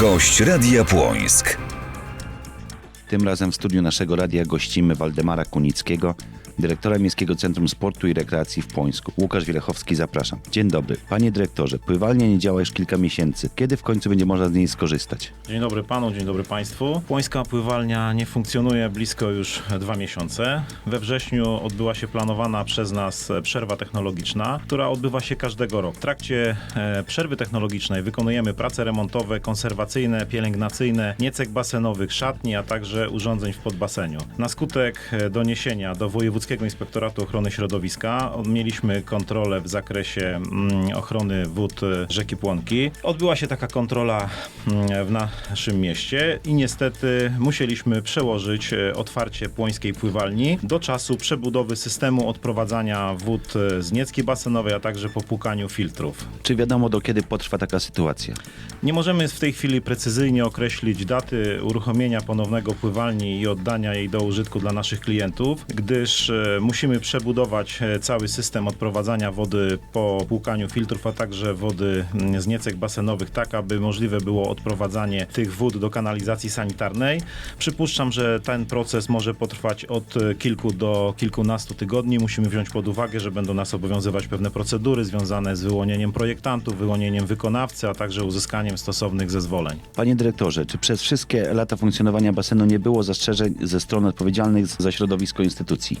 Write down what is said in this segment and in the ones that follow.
Gość Radia Płońsk. Tym razem w studiu naszego radia gościmy Waldemara Kunickiego, dyrektora Miejskiego Centrum Sportu i Rekreacji w Płońsku. Łukasz Wielechowski, zapraszam. Dzień dobry. Panie dyrektorze, pływalnia nie działa już kilka miesięcy. Kiedy w końcu będzie można z niej skorzystać? Dzień dobry panu, dzień dobry państwu. Płońska pływalnia nie funkcjonuje blisko już dwa miesiące. We wrześniu odbyła się planowana przez nas przerwa technologiczna, która odbywa się każdego roku. W trakcie e, przerwy technologicznej wykonujemy prace remontowe, konserwacyjne, pielęgnacyjne, niecek basenowych, szatni, a także urządzeń w podbaseniu. Na skutek e, doniesienia do Wojewódzkiego Inspektoratu Ochrony Środowiska mieliśmy kontrolę w zakresie mm, ochrony wód e, rzeki Płonki. Odbyła się taka kontrola mm, w naszym mieście i niestety musieliśmy przełożyć e, otwarcie płońskiej pływalni do czasu przebudowy systemu odprowadzania wód e, z niecki basenowej, a także po płukaniu filtrów. Czy wiadomo do kiedy potrwa taka sytuacja? Nie możemy w tej chwili precyzyjnie określić daty uruchomienia ponownego pływalni i oddania jej do użytku dla naszych klientów, gdyż musimy przebudować e, cały system odprowadzania wody po płukaniu filtrów, a także wody mm, z niecek basenowych, tak aby możliwe było odprowadzanie tych wód do kanalizacji sanitarnej. Przypuszczam, że ten proces może potrwać od e, kilku do kilkunastu tygodni. Musimy wziąć pod uwagę, że będą nas obowiązywać pewne procedury związane z wyłonieniem projektantów, wyłonieniem wykonawcy, a także uzyskaniem stosownych zezwoleń. Panie dyrektorze, czy przez wszystkie lata funkcjonowania basenu nie było zastrzeżeń ze strony odpowiedzialnych za środowisko instytucji?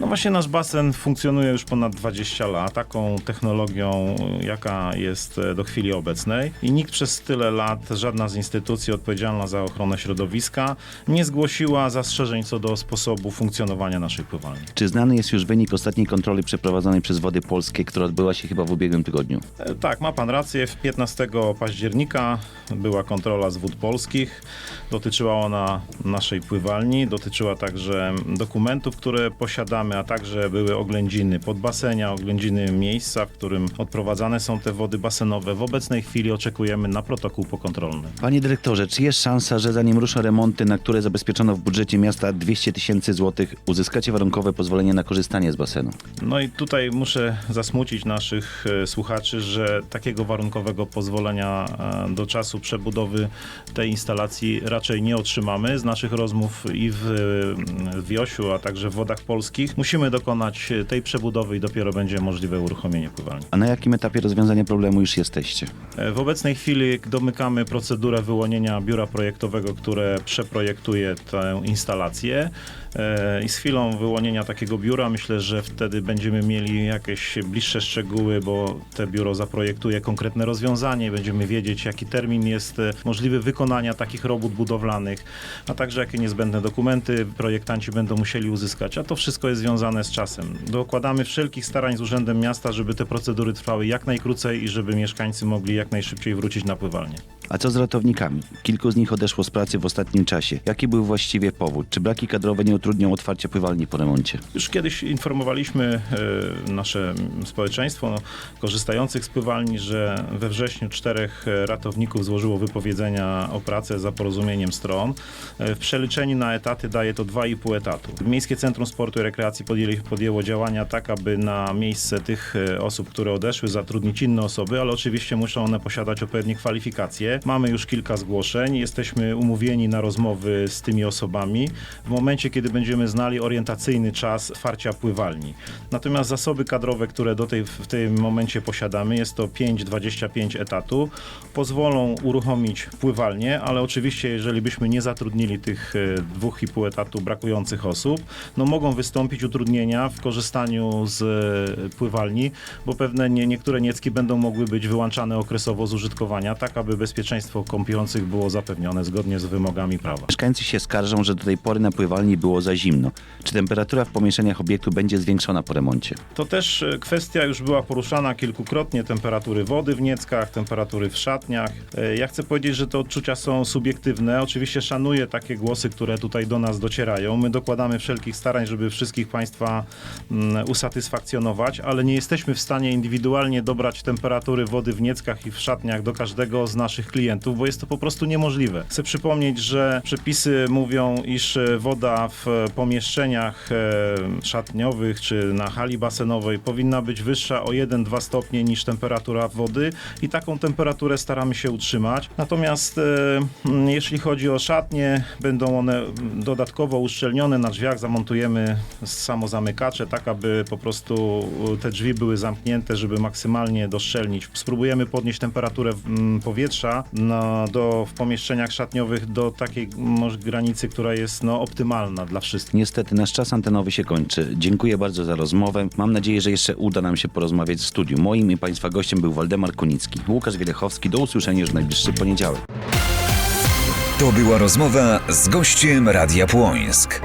No właśnie nasz basen funkcjonuje już ponad 20 lat, taką technologią, jaka jest e, do chwili obecnej i nikt przez tyle lat, żadna z instytucji odpowiedzialna za ochronę środowiska nie zgłosiła zastrzeżeń co do sposobu funkcjonowania naszej pływalni. Czy znany jest już wynik ostatniej kontroli przeprowadzonej przez Wody Polskie, która odbyła się chyba w ubiegłym tygodniu? E, Tak, ma pan rację. W 15 października była kontrola z wód polskich. Dotyczyła ona naszej pływalni, dotyczyła także dokumentów, które posiadamy, a także były oględziny podbasenia, oględziny miejsca, w którym odprowadzane są te wody basenowe. W obecnej chwili oczekujemy na protokół pokontrolny. Panie dyrektorze, czy jest szansa, że zanim ruszą remonty, na które zabezpieczono w budżecie miasta 200 tysięcy złotych, uzyskacie warunkowe pozwolenie na korzystanie z basenu? No i tutaj muszę zasmucić naszych e, słuchaczy, że takiego warunkowego pozwolenia e, do czasu przebudowy tej instalacji raczej nie otrzymamy. Z naszych rozmów i w, e, w Wiosiu, a także w Wodach Polskich musimy dokonać e, tej przebudowy i dopiero będzie możliwe uruchomienie pływalni. A na jakim etapie rozwiązania problemu już jesteście? E, W obecnej chwili domykamy procedurę wyłonienia biura projektowego, które przeprojektuje tę instalację. E, I z chwilą wyłonienia takiego biura myślę, że wtedy będziemy mieli jakieś bliższe szczegóły, bo te biuro zaprojektuje konkretne rozwiązanie, będziemy wiedzieć, jaki termin jest możliwy wykonania takich robót budowlanych, a także jakie niezbędne dokumenty projektanci będą musieli uzyskać. A to wszystko jest związane z czasem. Dokładamy wszelkich starań z Urzędem Miasta, żeby te procedury trwały jak najkrócej i żeby mieszkańcy mogli jak najszybciej wrócić na pływalnię. A co z ratownikami? Kilku z nich odeszło z pracy w ostatnim czasie. Jaki był właściwie powód? Czy braki kadrowe nie utrudnią otwarcia pływalni po remoncie? Już kiedyś informowaliśmy e, nasze społeczeństwo no, korzystających z pływalni, że we wrześniu czterech e, ratowników złożyło wypowiedzenia o pracę za porozumieniem stron. E, W przeliczeniu na etaty daje to 2,5 etatu. Miejskie Centrum Sportu i Rekreacji podjęli, podjęło działania tak, aby na miejsce tych osób, które odeszły, zatrudnić inne osoby, ale oczywiście muszą one posiadać odpowiednie kwalifikacje. Mamy już kilka zgłoszeń, jesteśmy umówieni na rozmowy z tymi osobami w momencie, kiedy będziemy znali orientacyjny czas otwarcia pływalni. Natomiast zasoby kadrowe, które do tej, w tym momencie posiadamy, jest to 5-25 etatu, pozwolą uruchomić pływalnię, ale oczywiście jeżeli byśmy nie zatrudnili tych e, 2,5 etatu brakujących osób, no mogą wystąpić utrudnienia w korzystaniu z e, pływalni, bo pewne nie, niektóre niecki będą mogły być wyłączane okresowo z użytkowania, tak aby bezpieczeństwo kąpiących było zapewnione zgodnie z wymogami prawa. Mieszkańcy się skarżą, że do tej pory na pływalni było za zimno. Czy temperatura w pomieszczeniach obiektu będzie zwiększona po remoncie? To też e, kwestia już była poruszana kilkukrotnie, temperatury wody w nieckach, temperatury w szatniach. E, Ja chcę powiedzieć, że te odczucia są subiektywne. Oczywiście szanuję takie głosy, które tutaj do nas docierają. My dokładamy wszelkich starań, żeby wszystkich Państwa mm, usatysfakcjonować, ale nie jesteśmy w stanie indywidualnie dobrać temperatury wody w nieckach i w szatniach do każdego z naszych klientów, bo jest to po prostu niemożliwe. Chcę przypomnieć, że przepisy mówią, iż e, woda w pomieszczeniach e, szatniowych czy na hali basenowej powinna być wyższa o 1-2 stopnie niż temperatura wody i taką temperaturę staramy się utrzymać. Natomiast e, jeśli chodzi o szatnie, będą one dodatkowo uszczelnione. Na drzwiach zamontujemy samozamykacze, tak aby po prostu te drzwi były zamknięte, żeby maksymalnie doszczelnić. Spróbujemy podnieść temperaturę mm, na, do, w pomieszczeniach szatniowych do takiej może, granicy, która jest no, optymalna dla wszystkich. Niestety nasz czas antenowy się kończy. Dziękuję bardzo za rozmowę. Mam nadzieję, że jeszcze uda nam się porozmawiać w studiu. Moim i Państwa gościem był Waldemar Kunicki. Łukasz Wielechowski. Do usłyszenia już w najbliższy poniedziałek. To była rozmowa z gościem Radia Płońsk.